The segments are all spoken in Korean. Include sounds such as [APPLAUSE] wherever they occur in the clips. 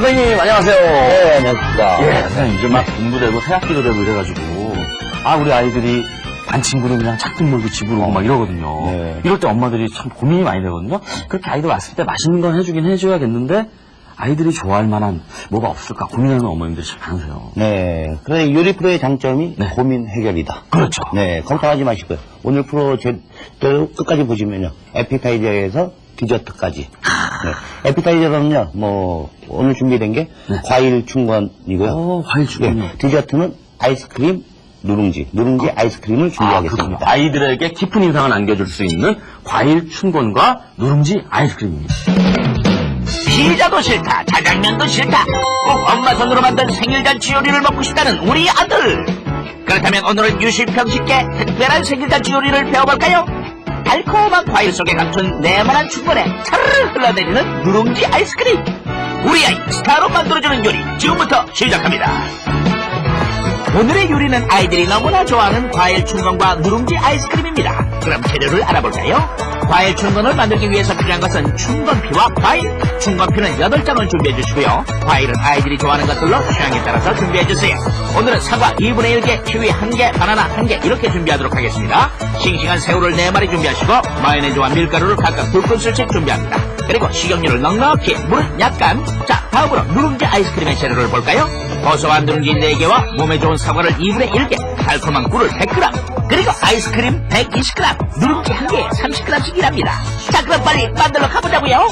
선생님, 안녕하세요. 네, 안녕하십니까. 예, 선생님, 이제 막 공부되고 새학기도 되고 이래가지고, 아, 우리 아이들이 반 친구는 그냥 착등 몰고 집으로 오고 막 이러거든요. 네. 이럴 때 엄마들이 참 고민이 많이 되거든요. 그렇게 아이들 왔을 때 맛있는 건 해주긴 해줘야겠는데, 아이들이 좋아할 만한 뭐가 없을까 고민하는 어머님들이 참 많으세요. 네. 그래, 요리 프로의 장점이 네. 고민 해결이다. 그렇죠. 네, 걱정하지 마시고요. 오늘 프로 제대로 끝까지 보시면요. 에피타이저에서 디저트까지. 네. 에피타이저는요, 뭐, 오늘 준비된 게 네. 과일 충건이고요. 어, 과일 충건이요? 예, 디저트는 아이스크림, 누룽지, 누룽지 아이스크림을 아, 준비하겠습니다. 그렇군요. 아이들에게 깊은 인상을 남겨줄 수 있는 과일 춘권과 누룽지 아이스크림입니다. 피자도 싫다, 자장면도 싫다. 꼭 엄마 손으로 만든 생일잔치 요리를 먹고 싶다는 우리 아들. 그렇다면 오늘은 유실평식께 특별한 생일잔치 요리를 배워볼까요? 달콤한 과일 속에 감춘 네모난 충분에 차르르 흘러내리는 누룽지 아이스크림. 우리 아이 스타로 만들어주는 요리 지금부터 시작합니다. 오늘의 요리는 아이들이 너무나 좋아하는 과일 춘건과 누룽지 아이스크림입니다. 그럼 재료를 알아볼까요? 과일 춘건을 만들기 위해서 필요한 것은 춘건피와 과일. 춘건피는 8장을 준비해 주시고요. 과일은 아이들이 좋아하는 것들로 취향에 따라서 준비해 주세요. 오늘은 사과 2분의 1개, 키위 1개, 바나나 1개 이렇게 준비하도록 하겠습니다. 싱싱한 새우를 4마리 준비하시고 마요네즈와 밀가루를 각각 2큰술씩 준비합니다. 그리고 식용유를 넉넉히, 물은 약간. 자, 다음으로 누룽지 아이스크림의 재료를 볼까요? 고소한 누룽지 4개와 몸에 좋은 사과를 2분의 1개, 달콤한 꿀을 100g, 그리고 아이스크림 120g, 누룽지 1개에 30g씩이랍니다. 자, 그럼 빨리 만들러 가보자고요.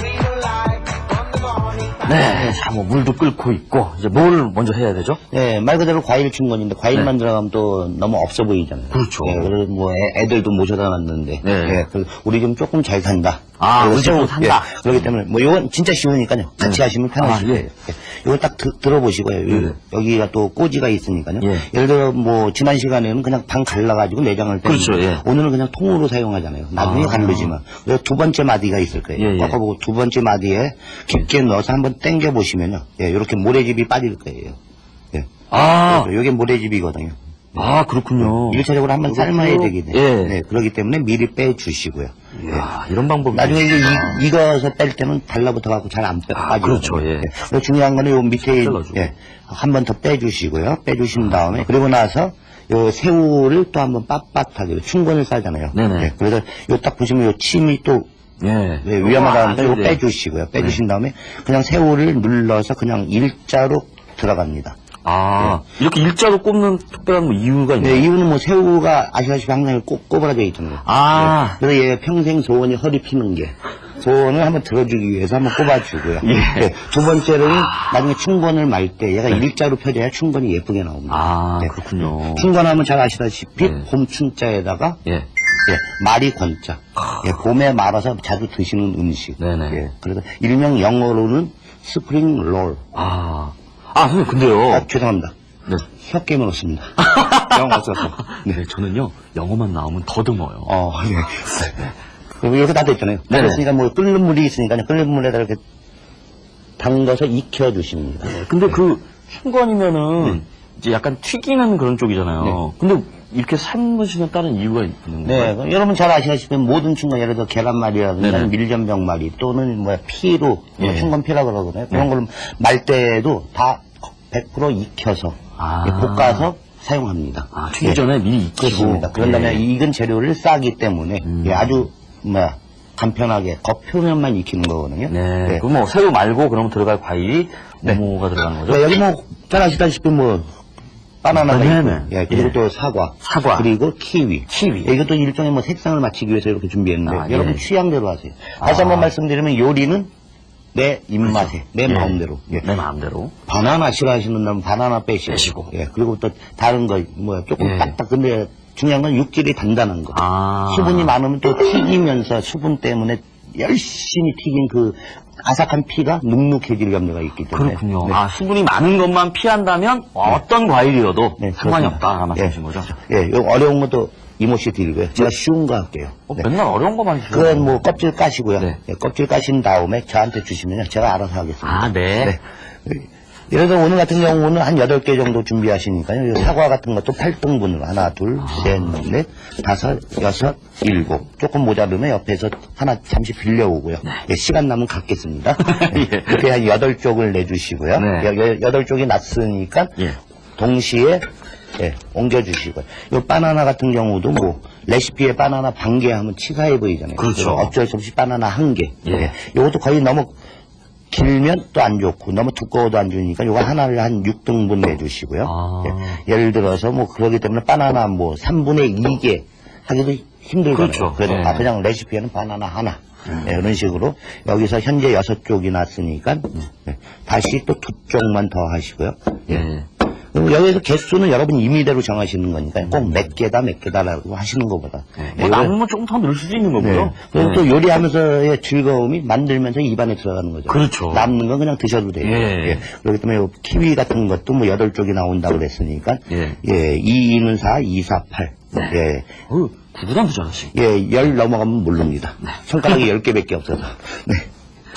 네, 자, 뭐 물도 끓고 있고 이제 뭘 먼저 해야 되죠? 네, 말 그대로 과일 충건인데 과일만 들어가면 또 너무 없어 보이잖아요. 네. 그렇죠. 네, 그래서 뭐 애, 들도 모셔다 놨는데 네. 네, 그 우리 좀 조금 잘 산다. 아, 우리 산다. 예, 그렇기 때문에 뭐 이건 진짜 쉬우니까요. 같이 네. 하시면 편하실 아, 예. 거예요. 예. 딱 드- 들어보시고요. 요- 네. 여기가 또 꼬지가 있으니까요. 예. 예를 들어 뭐 지난 시간에는 그냥 반 갈라가지고 내장을 빼는 그렇죠, 예. 오늘은 그냥 통으로 사용하잖아요. 나중에 아. 가르지만 그래서 두 번째 마디가 있을 거예요. 예, 예. 꺾어보고 두 번째 마디에 깊게 넣어서 한번 당겨 보시면요. 예, 이렇게 모래집이 빠질 거예요. 예. 아, 그래서 이게 모래집이거든요. 아 그렇군요. 일차적으로 한번 삶아야 되거든요. 예. 네, 그렇기 때문에 미리 빼주시고요. 이야, 이런 방법이 나중에 이제. 이, 익어서 뺄 때는 달라붙어 갖고 잘안 아, 빠지고. 그렇죠, 예. 그리고 중요한 거는 요 밑에 잘라주고. 예, 한 번 더 빼주시고요. 빼주신 다음에 그리고 나서 요 새우를 또 한번 빳빳하게 충건을 싸잖아요. 네네. 예, 그래서 요 딱 보시면 요 침이 또 예. 네, 위험하다는데 아, 이거 네. 빼주시고요. 빼주신 다음에 그냥 새우를 눌러서 그냥 일자로 들어갑니다. 아, 이렇게 일자로 꼽는 특별한 뭐 이유가 있나요? 네, 이유는 뭐 새우가 아시다시피 항상 꼭 꼬부라져 있잖아요. 아. 네. 그래서 얘 평생 소원이 허리 피는 게 소원을 한번 들어주기 위해서 한번 꼽아주고요. 예. 네, 두 번째로는 나중에 충건을 말 때 얘가 일자로 펴져야 충건이 예쁘게 나옵니다. 네. 아, 네. 그렇군요. 충건하면 잘 아시다시피 네. 봄춘자에다가 예. 예, 말이 권자. 예, 봄에 말아서 자주 드시는 음식. 네네. 예, 그래서 일명 영어로는 스프링 롤. 아, 아, 선생님, 근데요. 아, 죄송합니다. 네. 혀 깨물었습니다. [LAUGHS] 영어 써서. 네, 저는요, 영어만 나오면 더듬어요. 어, 네. 그리고 이렇게 다 됐잖아요. 다 네네. 됐으니까 뭐 끓는 물이 있으니까 끓는 물에다 이렇게 담가서 익혀주십니다. 근데 그 춘권이면은 이제 약간 튀기는 그런 쪽이잖아요. 네. 근데 이렇게 삶으시면 다른 이유가 있는 네, 거예요? 그럼 여러분 잘 아시다시피 모든 충건 예를 들어 계란말이라든가 네네. 밀전병말이 또는 뭐야 피로 뭐 예. 충건 피라 그러거든요. 그런 네. 걸말 때에도 다 100% 익혀서 아. 예, 볶아서 사용합니다. 아, 튀기 예. 전에 미리 익히고. 그렇습니다. 그런 다음에 예. 익은 재료를 싸기 때문에 음. 예, 아주 뭐야 간편하게 겉표면만 익히는 거거든요. 네. 예. 그럼 뭐, 새우 말고 그러면 들어갈 과일이 뭐가 들어가는 거죠? 네, 여기 뭐잘 아시다시피 뭐 바나나가 네, 있고, 네. 예, 그리고 예. 또 사과, 사과. 그리고 키위, 키위. 예, 이것도 일종의 뭐 색상을 맞추기 위해서 이렇게 준비했는데 아, 여러분 예. 취향대로 하세요. 다시 아. 한번 말씀드리면 요리는 내 입맛에, 내 예. 마음대로. 예. 내 마음대로. 바나나 싫어하시는 분은 바나나 빼시고, 빼시고. 예, 그리고 또 다른 거 뭐 조금 예. 딱딱 근데 중요한 건 육질이 단단한 거. 아. 수분이 많으면 또 튀기면서 수분 때문에 열심히 튀긴 그 아삭한 피가 눅눅해질 염려가 있기 때문에. 그렇군요. 네. 아, 수분이 많은 것만 피한다면 어떤 과일이어도 네, 상관이 그렇습니다. 없다라는 말씀이신 예. 거죠? 예, 요 어려운 것도 이모 씨 드리고요. 제가 쉬운 거 할게요. 어, 네. 맨날 어려운 거만 주세요. 그건 뭐 껍질 까시고요. 네. 예, 껍질 까신 다음에 저한테 주시면요. 제가 알아서 하겠습니다. 아, 네. 예를 들어 오늘 같은 경우는 한 8개 정도 준비하시니까요. 이 사과 같은 것도 8등분으로 하나, 둘, 셋, 넷, 다섯, 여섯, 일곱. 조금 모자르면 옆에서 하나 잠시 빌려오고요. 예, 시간 남으면 갖겠습니다. [LAUGHS] 예, 이렇게 한 8쪽을 내주시고요. 네. 여- 여- 여덟 쪽이 났으니까 예. 동시에 예, 옮겨주시고요. 이 바나나 같은 경우도 뭐 레시피에 바나나 반 개 하면 치사해 보이잖아요. 그렇죠. 어쩔 수 없이 바나나 한 개. 예. 예. 이것도 거의 너무 길면 또 안 좋고 너무 두꺼워도 안 좋으니까 이거 하나를 한 6등분 내주시고요. 아. 예. 예를 들어서 뭐 그러기 때문에 바나나 뭐 3분의 2개 하기도 힘들잖아요. 그렇죠. 그래서 예. 아, 그냥 레시피에는 바나나 하나. 예, 이런 식으로 여기서 현재 여섯 쪽이 났으니까 예, 다시 또 두 쪽만 더 하시고요. 예. 그리고 여기서 개수는 여러분 임의대로 정하시는 거니까 꼭몇 개다 몇 개다라고 하시는 것보다 뭐 남으면 조금 더 넣을 수도 있는 네. 거고요. 그리고 네. 또 요리하면서의 즐거움이 만들면서 입안에 들어가는 거죠. 그렇죠. 남는 건 그냥 드셔도 돼요. 예. 그렇기 때문에 요 키위 같은 것도 뭐 여덟 쪽이 나온다고 그랬으니까 예. 예, 2, 2는 4, 2, 4, 8. 예. 어휴, 구구단도 잘하시. 예, 열 넘어가면 모릅니다. 손가락이 열 개밖에 없어서. [LAUGHS] 네.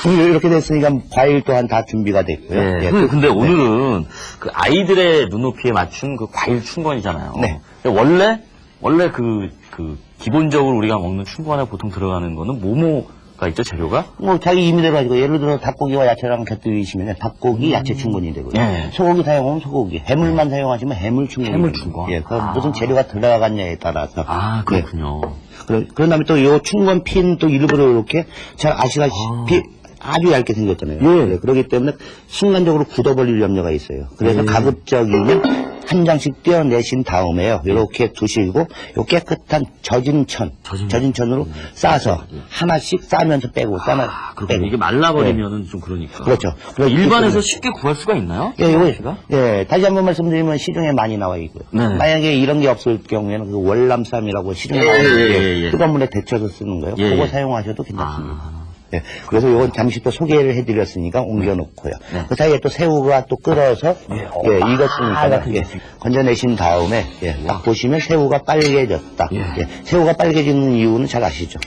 그럼 이렇게 됐으니까 과일 또한 다 준비가 됐고요. 예. 예, 그, 그- 근데 오늘은 그 아이들의 눈높이에 맞춘 그 과일 춘권이잖아요. 네. 근데 원래, 원래 그, 그, 기본적으로 우리가 먹는 춘권에 보통 들어가는 거는 뭐뭐가 있죠, 재료가? 뭐 자기 임의대로 가지고 예를 들어 닭고기와 야채랑 곁들이시면 닭고기 야채 충분이 되고요. 예. 소고기 사용하면 소고기, 해물만 사용하시면 해물 충분이 해물. 충건. 예, 그 아. 무슨 재료가 들어갔냐에 따라서. 아, 네. 그렇군요. 그런, 그런 다음에 또 요 충건 핀또 일부러 이렇게 잘 아시다시피 아주 얇게 생겼잖아요. 예. 네, 그렇기 때문에 순간적으로 굳어버릴 염려가 있어요. 그래서 예. 가급적이면 한 장씩 떼어내신 다음에요. 이렇게 두시고 요 깨끗한 젖은 천, 젖은 천으로 싸서 하나씩 싸면서 빼고 싸면 아, 그렇군요. 빼고. 이게 말라버리면은 좀 그러니까. 그렇죠. 일반에서 쉽게 구할 수가 있나요? 예, 이거, 씨가? 예, 다시 한 번 말씀드리면 시중에 많이 나와 있고요. 네네. 만약에 이런 게 없을 경우에는 그 월남쌈이라고 시중에 예, 나오는데 예, 예, 예. 뜨거운 물에 데쳐서 쓰는 거예요. 예, 그거 예. 사용하셔도 괜찮습니다. 아. 예, 그래서 이건 잠시 또 소개를 해드렸으니까 옮겨놓고요. 네. 그 사이에 또 새우가 또 끓어서 예, 아, 익었으니까 같은 예, 게 건져내신 다음에 예, 딱 보시면 새우가 빨개졌다. 예. 예, 새우가 빨개지는 이유는 잘 아시죠?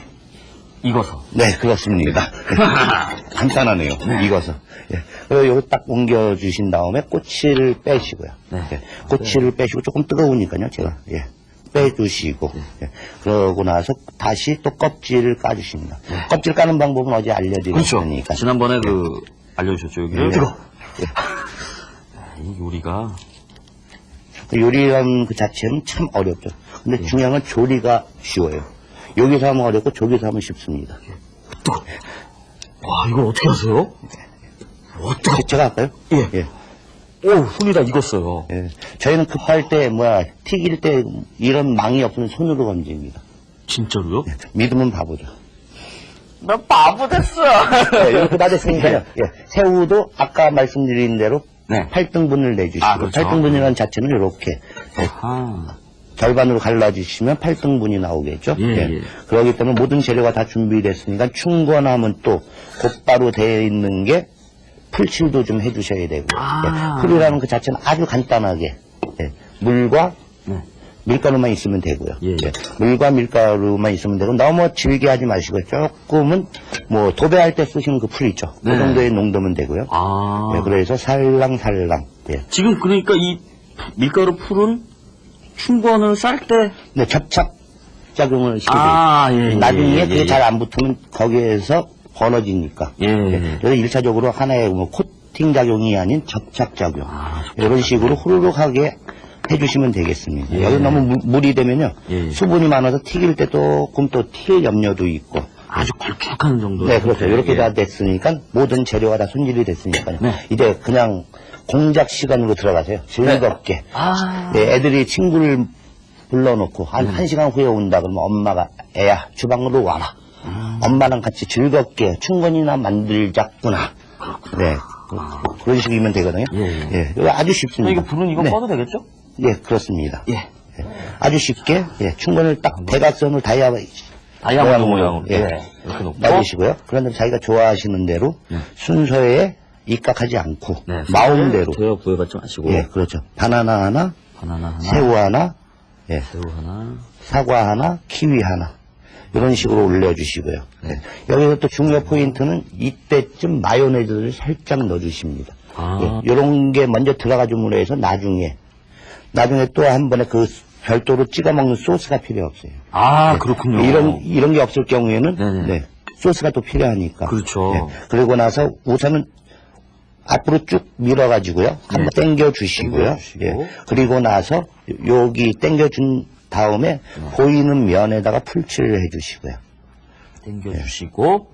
익어서. 네, 그렇습니다. [LAUGHS] 간단하네요. 익어서. 예. 그리고 여기 딱 옮겨주신 다음에 꼬치를 빼시고요. 네. 예. 꼬치를 빼시고 조금 뜨거우니까요, 제가. 예. 빼주시고. 예. 그러고 나서 다시 또 껍질을 까주십니다. 껍질 까는 방법은 어제 그렇죠. 알려드렸으니까. 지난번에 그, 알려주셨죠, 여기를. 예. 뜨거. 이 요리가. 그 요리라는 그 자체는 참 어렵죠. 근데 예. 중요한 건 조리가 쉬워요. 여기서 하면 어렵고 저기서 하면 쉽습니다. 와, 이걸 어떻게 하세요? 어떻게. 제가 할까요? 예. 예. 오, 손이 다 익었어요. 예. 저희는 급할 때, 뭐야, 튀길 때 이런 망이 없으면 손으로 건집니다. 진짜로요? 믿으면 바보죠. 나 바보 됐어. 예, 이렇게 다 됐으니까요. [LAUGHS] 예. 새우도 아까 말씀드린 대로 네. 8등분을 내주시고, 아, 그렇죠. 8등분이라는 자체는 이렇게 예, 아, 절반으로 갈라주시면 8등분이 나오겠죠. 예, 예. 그렇기 때문에 모든 재료가 다 준비됐으니까 충건하면 또 곧바로 되어 있는 게 풀칠도 좀 해주셔야 되고 아. 예, 풀이라는 그 자체는 아주 간단하게 예, 물과 네. 밀가루만 있으면 되고요. 예. 예, 물과 밀가루만 있으면 되고 너무 질게 하지 마시고 조금은 뭐 도배할 때 쓰시는 그 풀 있죠. 네. 그 정도의 농도면 되고요. 아. 예, 그래서 살랑살랑. 예. 지금 그러니까 이 밀가루 풀은 춘권을 쌀 때. 네, 접착 작용을 시키고 아, 예, 예, 나중에 예, 그게 예. 잘 안 붙으면 거기에서 벌어지니까. 예. 그래서 일차적으로 하나의 뭐 코팅 작용이 아닌 접착 작용. 아, 이런 식으로 후루룩하게 해주시면 되겠습니다. 예. 여기 너무 무- 물이 되면요. 예. 수분이 많아서 튀길 때 조금 또 튀길 염려도 있고. 아주 걸쭉한 정도. 네, 그렇죠. 이렇게 다 됐으니까 모든 재료가 다 손질이 됐으니까요. 네. 이제 그냥 공작 시간으로 들어가세요. 즐겁게. 아. 네, 애들이 친구를 불러놓고 한, 한 시간 후에 온다 그러면 엄마가 애야 주방으로 와라. 엄마랑 같이 즐겁게 충건이나 만들자꾸나. 네. 그- 그런 식이면 되거든요. 예, 예. 이거 아주 쉽습니다. 이거 불은 이거 네. 꺼도 되겠죠? 예, 그렇습니다. 예. 예. 아주 쉽게 예, 충건을 딱 대각선으로 다이아 다이아몬드 모양으로. 예. 이렇게 놓고. 놔주시고요. 그런데 자기가 좋아하시는 대로 순서에 입각하지 않고 네. 마음대로 되어 구해받지 마시고. 예, 그렇죠. 바나나 하나, 바나나 하나. 새우 하나, 예, 새우 하나. 사과 하나, 키위 하나. 이런 식으로 올려주시고요. 예. 여기서 또 중요 포인트는 이때쯤 마요네즈를 살짝 넣어주십니다. 아. 이런 게 먼저 들어가 줌으로 해서 나중에 나중에 또 한 번에 그 별도로 찍어 먹는 소스가 필요 없어요. 아, 그렇군요. 이런 이런 게 없을 경우에는 네네. 네, 소스가 또 필요하니까. 그렇죠. 네, 그리고 나서 우선은 앞으로 쭉 밀어가지고요. 한번 당겨 주시고요. 예. 그리고 나서 여기 당겨 준 다음에 보이는 면에다가 풀칠을 해주시고요. 당겨주시고,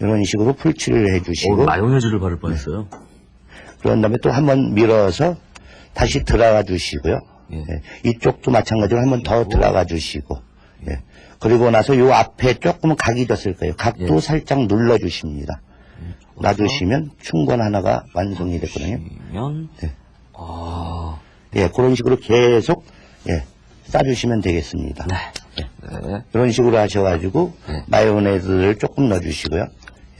이런 식으로 풀칠을 어, 해주시고 마요네즈를 바를 뻔했어요. 그런 다음에 또 한 번 밀어서 다시 들어가 주시고요. 예. 예, 이쪽도 마찬가지로 한 번 더 들어가 주시고 예. 그리고 나서 요 앞에 조금은 각이 졌을 거예요. 각도 예. 살짝 눌러 주십니다. 놔두시면 충건 하나가 완성이 됐거든요. 면, 네. 아, 예, 그런 식으로 계속 예, 싸주시면 되겠습니다. 네. 네. 그런 식으로 하셔가지고 네. 마요네즈를 조금 넣어주시고요.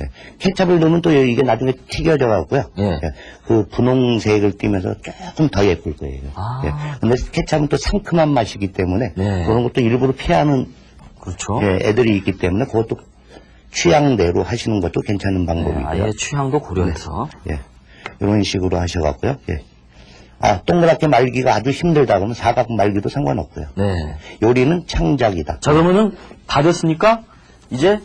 예, 케찹을 넣으면 또 이게 나중에 튀겨져 가고요. 예. 그 분홍색을 띠면서 조금 더 예쁠 거예요. 아. 예, 근데 케찹은 또 상큼한 맛이기 때문에 네. 그런 것도 일부러 피하는 그렇죠. 예, 애들이 있기 때문에 그것도 취향대로 하시는 것도 괜찮은 네, 방법이고요. 아예 취향도 고려해서. 예. 이런 식으로 하셔갖고요. 예. 아, 동그랗게 말기가 아주 힘들다 그러면 사각 말기도 상관없고요. 네. 요리는 창작이다. 자, 그러면은 다 됐으니까, 이제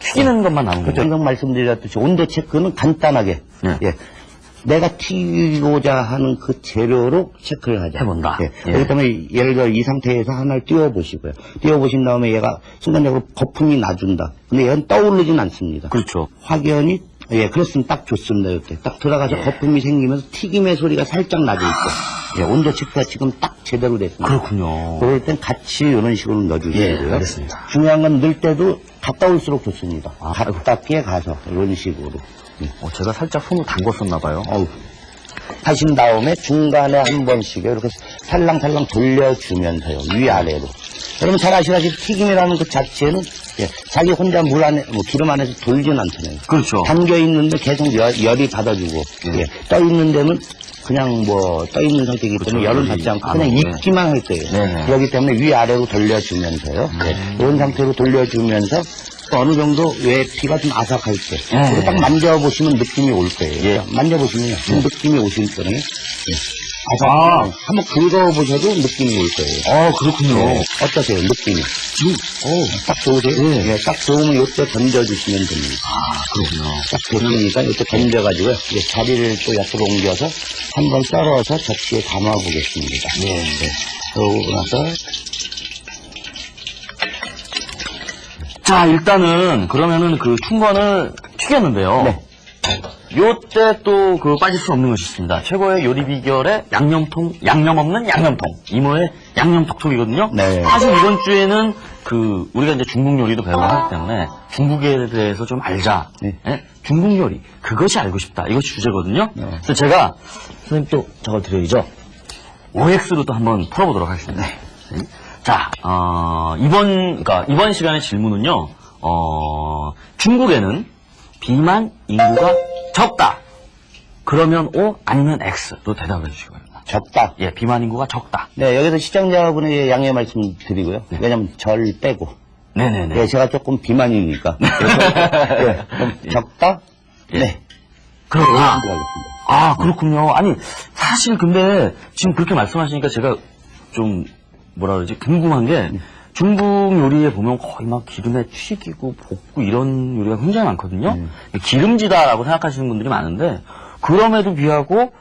튀기는 것만 남은 그렇죠. 거죠. 방금 말씀드렸듯이 온도 체크는 간단하게. 네. 예. 내가 튀기고자 하는 그 재료로 체크를 하자. 해본다. 예. 예. 그렇기 때문에 예를 들어 이 상태에서 하나를 띄워보시고요. 띄워보신 다음에 얘가 순간적으로 거품이 나준다. 근데 얘는 떠오르진 않습니다. 그렇죠. 확연히 예 그렇으면 딱 좋습니다 이렇게 딱 들어가서 예. 거품이 생기면서 튀김의 소리가 살짝 나고 있고 예, 온도 체크가 지금 딱 제대로 됐습니다. 그렇군요. 그럴 땐 같이 이런 식으로 넣어주시고요. 예, 알겠습니다. 중요한 건 넣을 때도 가까울수록 좋습니다. 아, 가깝게 가서 이런 식으로. 어, 제가 살짝 손을 담궜었나봐요. 어우. 하신 다음에 중간에 한 번씩 이렇게 살랑살랑 돌려주면서요. 위아래로. 여러분 잘 아시다시피 튀김이라는 그 자체는 예, 자기 혼자 물 안에, 뭐 기름 안에서 돌진 않잖아요. 그렇죠. 담겨 있는데 계속 열, 열이 받아주고 예, 떠 있는 데는 그냥 뭐 떠 있는 상태이기 때문에 그렇죠. 열을 열이 받지 않고 안 그냥 오고, 네. 익기만 할 거예요. 네네. 그렇기 때문에 위 아래로 돌려주면서요. 예, 이런 상태로 돌려주면서 또 어느 정도 왜 피가 좀 아삭할 때 네. 그거 딱 만져보시면 느낌이 올 거예요. 예. 만져보시면 좀 느낌이 오실 거예요. 예. 아. 한번 긁어보셔도 느낌이 올 거예요. 아, 그렇군요. 예. 어떠세요? 느낌이? 지금, 어, 딱 좋으세요? 예. 예, 딱 좋으면 요때 던져주시면 됩니다. 아, 그렇군요. 딱 됐으니까 이렇게 던져가지고요. 이제 자리를 또 옆으로 옮겨서 한번 썰어서 접시에 담아보겠습니다. 네. 그러고 나서 자, 일단은, 그러면은 그 충건을 튀겼는데요. 네. 요때 또 그 빠질 수 없는 것이 있습니다. 최고의 요리 비결의 양념통, 양념 없는 양념통. 이모의 양념 톡톡이거든요. 네. 사실 이번 주에는 그, 우리가 이제 중국 요리도 배우고 하기 때문에 중국에 대해서 좀 알자. 네. 예? 중국 요리. 그것이 알고 싶다. 이것이 주제거든요. 네. 그래서 제가 선생님 또 저걸 드려야죠. OX로 또 한번 풀어보도록 하겠습니다. 네. 자, 어, 이번, 그러니까 이번 시간의 질문은요, 어, 중국에는 비만 인구가 적다. 그러면 O 아니면 X로 대답해 주시기 바랍니다. 적다. 예, 비만 인구가 적다. 네, 여기서 시청자분의 양해 말씀 드리고요. 왜냐면 절 빼고. 네네네. 예, 제가 조금 비만이니까. [LAUGHS] 그래서, 예, 좀 적다? 예. 네. 알겠습니다. 아, 그렇군요. 아니, 사실 근데 지금 그렇게 말씀하시니까 제가 좀 뭐라 그러지 궁금한 게 중국 요리에 보면 거의 막 기름에 튀기고 볶고 이런 요리가 굉장히 많거든요. 기름지다라고 생각하시는 분들이 많은데 그럼에도 비하고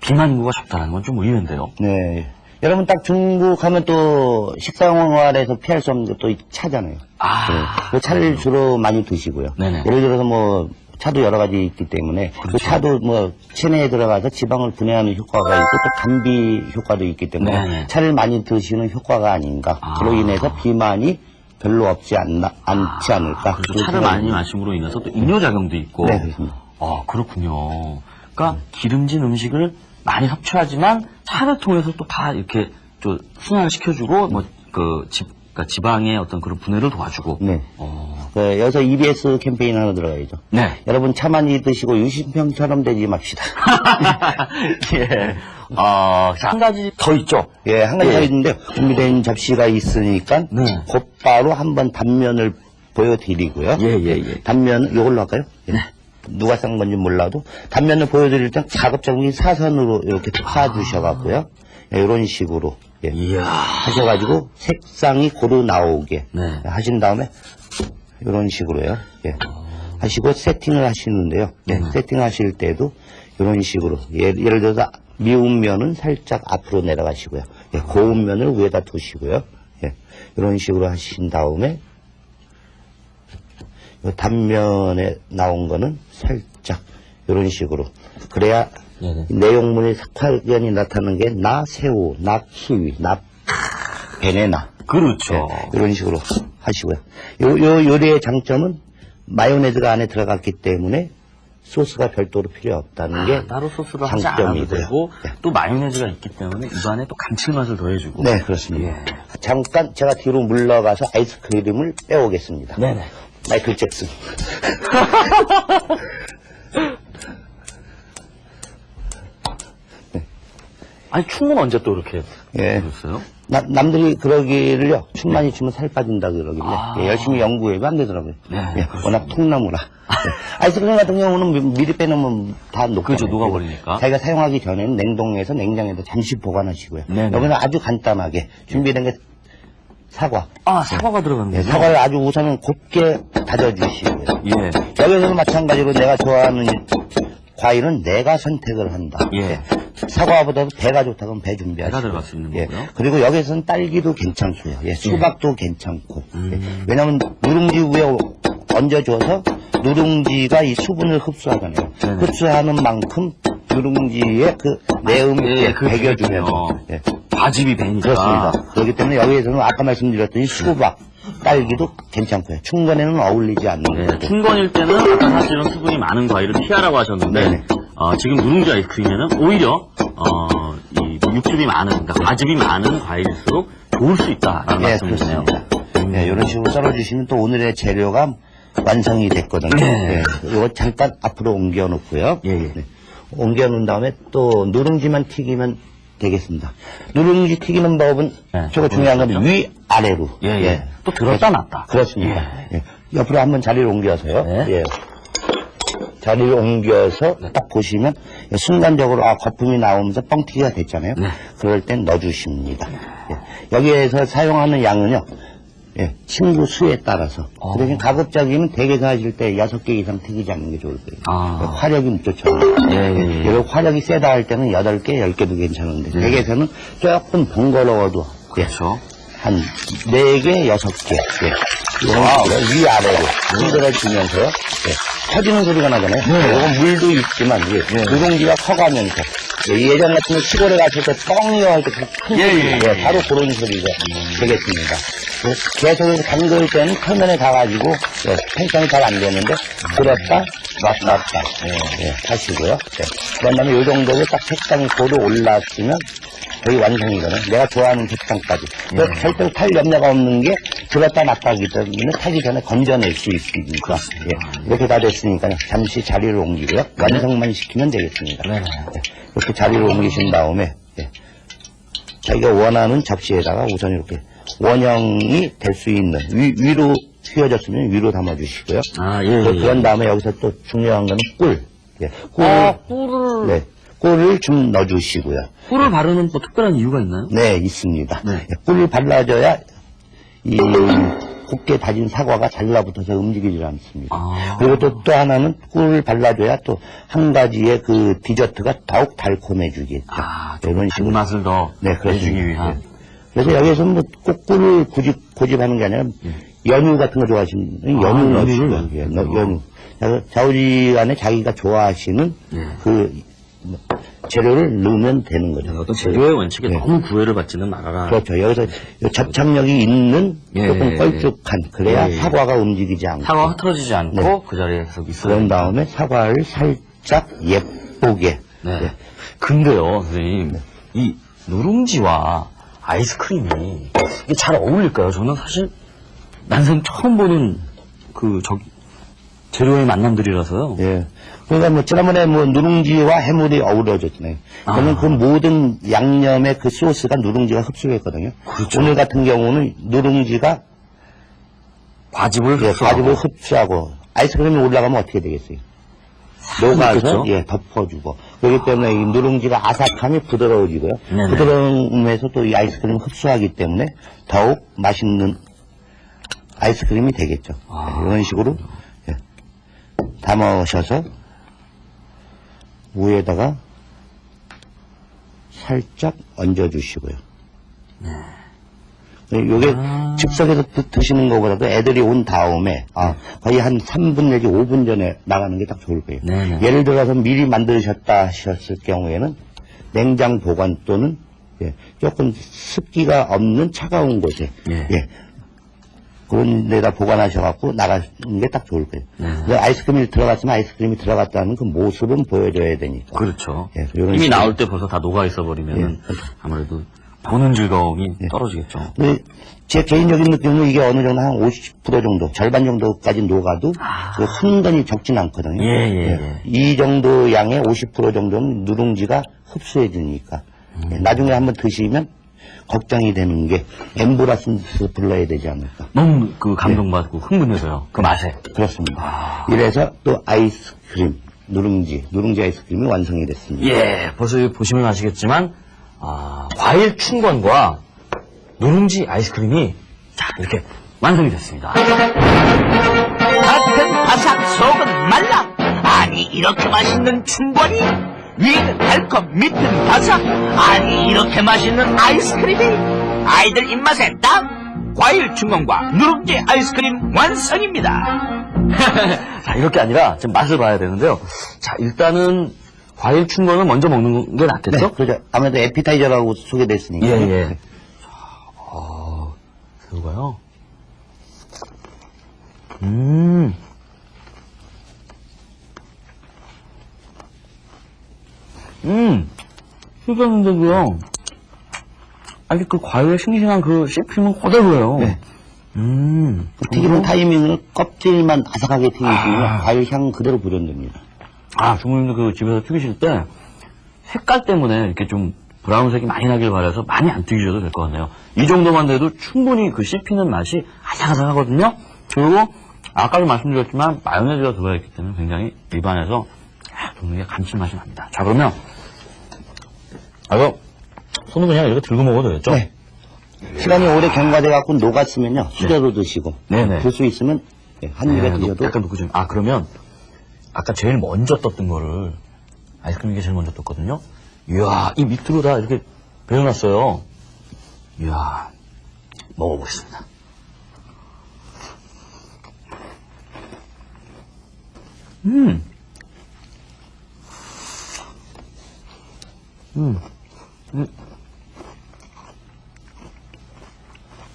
비만 인구가 적다는 건 좀 의외인데요. 네. 여러분 딱 중국 하면 또 식생활에서 피할 수 없는 것도 차잖아요. 아, 네. 그 차를 주로 많이 드시고요. 네네. 예를 들어서 뭐 차도 여러 가지 있기 때문에 그 그렇죠. 차도 뭐 체내에 들어가서 지방을 분해하는 효과가 있고 또 감비 효과도 있기 때문에 네네. 차를 많이 드시는 효과가 아닌가. 아. 그로 인해서 비만이 별로 없지 않나 않지 않을까. 그렇죠. 그런 차를 많이 마심으로 인해서 또 이뇨작용도 있고. 네, 그렇습니다. 아, 그렇군요. 그러니까 기름진 음식을 많이 섭취하지만 차를 통해서 또 다 이렇게 좀 순환을 시켜주고 뭐그 그러니까 지방의 어떤 그런 분해를 도와주고. 네. 어, 그 여기서 EBS 캠페인 하나 들어가야죠. 네. 여러분 차 많이 드시고 유신평처럼 되지 맙시다. [LAUGHS] 예. 어, 자, 한 가지 더 있죠. 예, 한 가지 예. 더 있는데 준비된 접시가 있으니까 네. 곧바로 한번 단면을 보여드리고요. 예, 예, 예. 단면 이걸로 할까요? 예. 네. 누가 싼 건지 몰라도 단면을 보여드릴 땐 가급적이 사선으로 이렇게 쏴주셔갖고요. 예, 이런 식으로 예, 이야. 하셔가지고 색상이 고루 나오게 네. 하신 다음에 이런 식으로요. 예. 하시고 세팅을 하시는데요. 예, 네. 세팅하실 때도 이런 식으로 예, 예를 들어서 미운 면은 살짝 앞으로 내려가시고요. 예, 고운 면을 위에다 두시고요. 예, 이런 식으로 하신 다음에 요 단면에 나온 거는 살짝 이런 식으로 그래야 네네. 내용물의 색화견이 나타나는 게 나 새우, 나 키위, 나 베네나 그렇죠. 예, 이런 식으로 하시고요. 요, 요 요리의 장점은 마요네즈가 안에 들어갔기 때문에 소스가 별도로 필요 없다는 게 아, 따로 소스를 하지 않아도 장점이고요. 되고 예. 또 마요네즈가 있기 때문에 입안에 또 감칠맛을 더해주고. 네, 그렇습니다. 예. 잠깐 제가 뒤로 물러가서 아이스크림을 빼오겠습니다. 네네. 마이클 잭슨. [LAUGHS] 아니 춤은 언제 또 이렇게 예. 그랬어요? 나- 남들이 그러기를요, 춤 많이 추면 살 빠진다 그러길래, 아. 예, 열심히 연구해도 안 되더라고요. 네, 예, 그렇습니다. 워낙 통나무라. 예. 아이스크림 같은 경우는 미- 미리 빼놓으면 다 녹죠. 그렇죠, 녹아버리니까. 자기가 사용하기 전에는 냉동에서 냉장에서 잠시 보관하시고요. 네, 네. 여기는 아주 간단하게 준비된 게 사과. 아 사과가 들어간 예? 사과를 아주 우선은 곱게 다져주시고요. 예. 여기서는 마찬가지로 내가 좋아하는 과일은 내가 선택을 한다. 예. 사과보다도 배가 좋다 그러면 배 준비하시고. 배가 들어갈 수 있는 예. 거고요. 그리고 여기서는 딸기도 괜찮고요. 예, 수박도 괜찮고. 음. 예. 왜냐하면 누룽지 위에 얹어줘서 누룽지가 이 수분을 흡수하잖아요. 네네. 흡수하는 만큼 누룽지의 그 내음을 예, 그 배겨주면서. 그렇군요. 예. 과즙이 배니까. 그렇습니다. 그렇기 때문에 여기에서는 아까 말씀드렸더니 수박, 딸기도 괜찮고요. 충건에는 어울리지 않는 네, 거고. 충건일 때는 아까 사실은 수분이 많은 과일을 피하라고 하셨는데 네네. 어, 지금 누룽지 아이스크림에는 오히려 어, 이 육즙이 많은, 그러니까 과즙이 많은 과일일수록 좋을 수 있다라는 예, 말씀이시네요. 그렇습니다. 예, 이런 식으로 썰어주시면 또 오늘의 재료가 완성이 됐거든요. 네. 예, 이거 잠깐 앞으로 옮겨 놓고요. 예, 예. 옮겨 놓은 다음에 또 누룽지만 튀기면 되겠습니다. 누룽지 튀기는 법은 네, 저거 중요한 건 그렇죠. 위, 아래로. 예, 예. 또 들었다 놨다. 그렇습니다. 예. 옆으로 한번 자리를 옮겨서요. 네. 예. 자리를 옮겨서 딱 보시면 순간적으로 아 거품이 나오면서 뻥튀기가 됐잖아요. 네. 그럴 땐 넣어주십니다. 예. 여기에서 사용하는 양은요. 예, 친구 수에 따라서. 어. 그 대신 가급적이면 댁에서 하실 때 여섯 개 이상 튀기지 않는 게 좋을 거예요. 아. 화력이 좋잖아요. 예, 예, 예. 이런 화력이 세다 할 때는 여덟 개, 열 개도 괜찮은데 댁에서는 조금 번거로워도 예, 그렇죠. 한네 개, 여섯 개. 예. 이런 식으로 위아래로 흔들어 주면서요. 예. 터지는 소리가 나잖아요. 이건 물도 있지만 예. 누룽지가 커가면서 예. 예전 같으면 시골에 갔을 때 뻥이요 할때큰 소리, 예, 예, 예. 바로 그런 소리가 되겠습니다. 그 계속 담글 때는 표면에 가가지고 예, 팽창이 잘 안 되는데 들었다 놨다 예, 하시고요. 예. 그런 다음에 이 정도로 딱 색상이 고루 올랐으면 거의 완성이거든. 내가 좋아하는 색상까지. 예. 그 절대 탈 염려가 없는 게 들었다 놨다 하기 때문에 타기 전에 건져낼 수 있으니까. 예. 이렇게 다 됐 으니까 잠시 자리를 옮기고요. 완성만 시키면 되겠습니다. 네. 예. 이렇게 자리를 옮기신 다음에 예. 자기가 원하는 접시에다가 우선 이렇게 원형이 될 수 있는 위, 위로 휘어졌으면 위로 담아주시고요. 아, 예, 그- 예. 그런 다음에 여기서 또 중요한 거는 꿀. 예. 꿀, 아, 꿀을, 네. 꿀을 좀 넣어주시고요. 꿀을 바르는 뭐 특별한 이유가 있나요? 네, 있습니다. 네. 예, 꿀을 발라줘야 이 곱게 다진 사과가 잘라붙어서 움직이질 않습니다. 아. 그리고 또, 또 하나는 꿀을 발라줘야 또 한 가지의 그 디저트가 더욱 달콤해지겠죠. 아, 이런 식으로. 단맛을 더 네, 내주기. 위한. 예. 그래서 여기서 뭐꼭 꿀을 고집, 고집하는 게 아니라 연유 같은 거 좋아하시는 아, 연유 넣으시고, 넣어요. 예, 넣- 연유. 그래서 좌우지간에 자기가 좋아하시는 예. 그 뭐, 재료를 넣으면 되는 거죠. 어떤 재료의 원칙에 네. 너무 구애를 받지는 말아라. 그렇죠. 여기서 요 접착력이 있는 예, 조금 예, 걸쭉한 그래야 예, 예. 사과가 움직이지 않고 사과 흐트러지지 않고 네. 그 자리에 계속 있어야 그런. 다음에 사과를 살짝 예쁘게 네. 예. 근데요, 선생님, 이 누룽지와 아이스크림이 이게 잘 어울릴까요? 저는 사실 난생 처음 보는 그 저기 재료의 만남들이라서요. 예. 그러니까 뭐 지난번에 뭐 누룽지와 해물이 어우러졌잖아요. 그러면 아. 그 모든 양념의 그 소스가 누룽지가 흡수했거든요. 그렇죠. 오늘 같은 경우는 누룽지가 과즙을 예, 흡수하고. 과즙을 흡수하고 아이스크림이 올라가면 어떻게 되겠어요? 녹아서? 예 덮어주고 그렇기 때문에 이 누룽지가 아삭함이 부드러워지고요. 네네. 부드러움에서 또 이 아이스크림을 흡수하기 때문에 더욱 맛있는 아이스크림이 되겠죠. 아. 예, 이런 식으로 예, 담아셔서 위에다가 살짝 얹어주시고요. 요게 아. 즉석에서 드- 드시는 것보다도 애들이 온 다음에 아, 거의 한 3분 내지 5분 전에 나가는 게 딱 좋을 거예요. 네네. 예를 들어서 미리 만드셨다 하셨을 경우에는 냉장 보관 또는 예, 조금 습기가 없는 차가운 곳에 예. 예, 그런 데다 보관하셔갖고 나가는 게 딱 좋을 거예요. 네. 근데 아이스크림이 들어갔으면 아이스크림이 들어갔다는 그 모습은 보여줘야 되니까. 그렇죠. 예, 이런 이미 식으로. 나올 때 벌써 다 녹아 있어 버리면 예. 아무래도 보는 즐거움이 떨어지겠죠. 근데 제 개인적인 느낌은 이게 어느 정도 한 50% 정도, 절반 정도까지 녹아도 그 흥건이 적진 않거든요. 아. 예, 예, 예. 이 정도 양의 50% 정도는 누룽지가 흡수해 주니까. 음. 예, 나중에 한번 드시면 걱정이 되는 게 엠브라스 불러야 되지 않을까. 너무 그 감동받고 흥분해서요. 그 맛에. 그렇습니다. 아. 이래서 또 아이스크림, 누룽지, 누룽지 아이스크림이 완성이 됐습니다. 예, 벌써 여기 보시면 아시겠지만, 아, 과일 충권과 누룽지 아이스크림이 자, 이렇게 완성이 됐습니다. 같은 바삭 속은 말라 아니 이렇게 맛있는 충권이 위는 달콤 밑은 바삭 아니 이렇게 맛있는 아이스크림이 아이들 입맛에 딱 과일 충권과 누룽지 아이스크림 완성입니다 [LAUGHS] 자, 이렇게 아니라 지금 맛을 봐야 되는데요. 자, 일단은 과일 충권을 먼저 먹는 게 낫겠죠? 네, 그렇죠. 아무래도 에피타이저라고 소개됐으니까. 예, 예. 자, 아, 새우가요. 음. 음. 씹었는데도요. 아직 그 과일의 싱싱한 그 씹힘은 그대로예요. 네. 음. 그 튀기는 타이밍을 껍질만 바삭하게 튀기시면 아. 과일 향 그대로 불현됩니다. 아, 주부님도 그 집에서 튀기실 때 색깔 때문에 이렇게 좀 브라운색이 많이 나길 바라서 많이 안 튀기셔도 될 것 같네요. 이 정도만 돼도 충분히 그 씹히는 맛이 아삭아삭하거든요. 그리고 아까도 말씀드렸지만 마요네즈가 들어가 있기 때문에 굉장히 입안에서 동네에 감칠맛이 납니다. 자, 그러면 아, 이거 손으로 그냥 이렇게 들고 먹어도 되겠죠? 네. 시간이 오래 경과돼 갖고 녹았으면요 수저로 드시고 네네. 들 수 있으면 네, 한 입에 네, 드셔도 약간 녹고 좀. 아, 그러면 아까 제일 먼저 떴던 거를 아이스크림 이게 제일 먼저 떴거든요. 이야, 이 밑으로 다 이렇게 배워놨어요. 이야, 먹어보겠습니다. 음. 음. 음.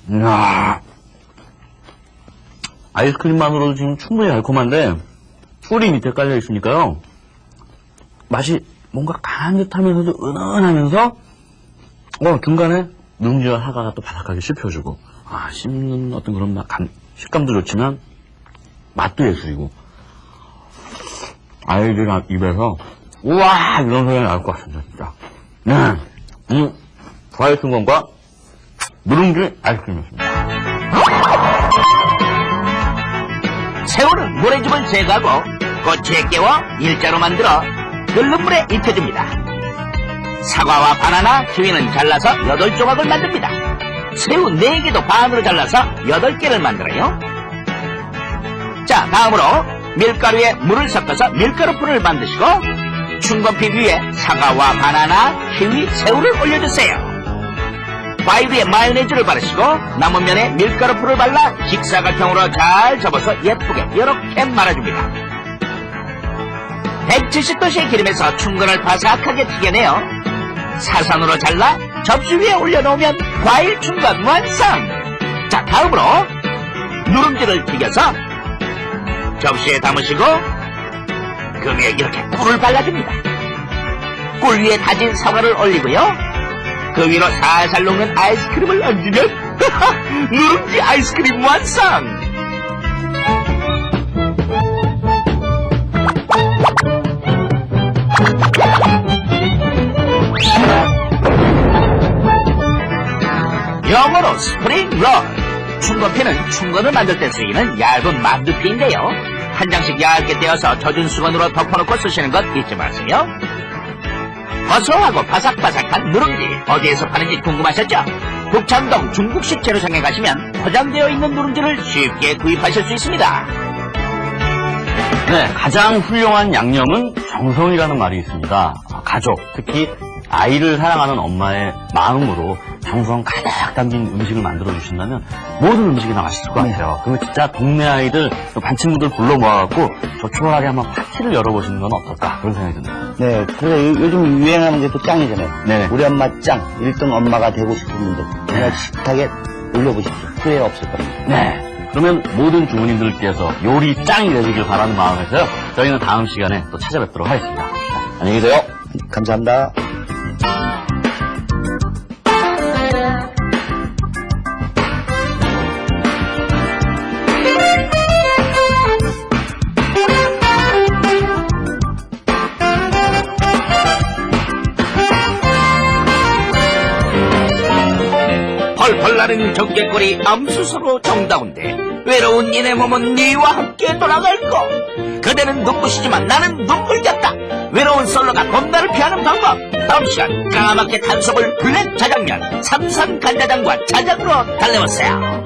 이야. 아이스크림만으로도 지금 충분히 달콤한데 꿀이 밑에 깔려 있으니까요. 맛이 뭔가 강한 듯 하면서도 은은하면서 어 중간에 누룽지와 사과가 또 바삭하게 씹혀주고 아 씹는 어떤 그런 맛, 감, 식감도 좋지만 맛도 예술이고. 아이들 입에서 우와! 이런 소리가 나올 것 같습니다 진짜. 네, 음, 과일 순건과 누룽지 아이스크림이었습니다 새우는 모래즙을 제거하고 꼬치에 깨워 일자로 만들어 끓는 물에 익혀줍니다. 사과와 바나나, 키위는 잘라서 8조각을 만듭니다. 새우 4개도 반으로 잘라서 8개를 만들어요. 자, 다음으로 밀가루에 물을 섞어서 밀가루풀을 만드시고 충건피 위에 사과와 바나나, 키위, 새우를 올려주세요. 과일 위에 마요네즈를 바르시고 남은 면에 밀가루 풀을 발라 직사각형으로 잘 접어서 예쁘게 이렇게 말아줍니다. 170도씨의 기름에서 충건을 바삭하게 튀겨내요. 사선으로 잘라 접시 위에 올려놓으면 과일 충건 완성! 자, 다음으로 누룽지를 튀겨서 접시에 담으시고 그 위에 이렇게 꿀을 발라줍니다. 꿀 위에 다진 사과를 올리고요. 그 위로 살살 녹는 아이스크림을 얹으면 [LAUGHS] 누룽지 아이스크림 완성! 영어로 스프링 롤. 충건피는 충건을 만들 때 쓰이는 얇은 만두피인데요. 한 장씩 얇게 떼어서 젖은 수건으로 덮어놓고 쓰시는 것 잊지 마세요. 고소하고 바삭바삭한 누룽지 어디에서 파는지 궁금하셨죠? 북창동 중국식 재료상에 가시면 포장되어 있는 누룽지를 쉽게 구입하실 수 있습니다. 네, 가장 훌륭한 양념은 정성이라는 말이 있습니다. 아, 가족, 특히 아이를 사랑하는 엄마의 마음으로 정성 가득 담긴 음식을 만들어 주신다면 모든 음식이 다 맛있을 것 같아요. 그러면 진짜 동네 아이들, 또 반친구들 불러 모아갖고 조촐하게 한번 파티를 열어보시는 건 어떨까 그런 생각이 듭니다. 네, 그래 요- 요즘 유행하는 게 또 짱이잖아요. 네네. 우리 엄마 짱, 1등 엄마가 되고 싶은 분들 그냥 식탁에 올려보십시오. 후회 없을 겁니다. 네. 그러면 모든 주부님들께서 요리 짱이 되시길 바라는 마음에서요. 저희는 다음 시간에 또 찾아뵙도록 하겠습니다. 안녕히 계세요. 감사합니다. 나는 정개꼬리 암수서로 정다운데 외로운 이내 몸은 네와 함께 돌아갈 거. 그대는 눈부시지만 나는 눈물겼다. 외로운 솔로가 봄날을 피하는 방법. 다음 시간 까맣게 탄속을 블랙 자장면 삼선 간자장과 자장으로 달려보세요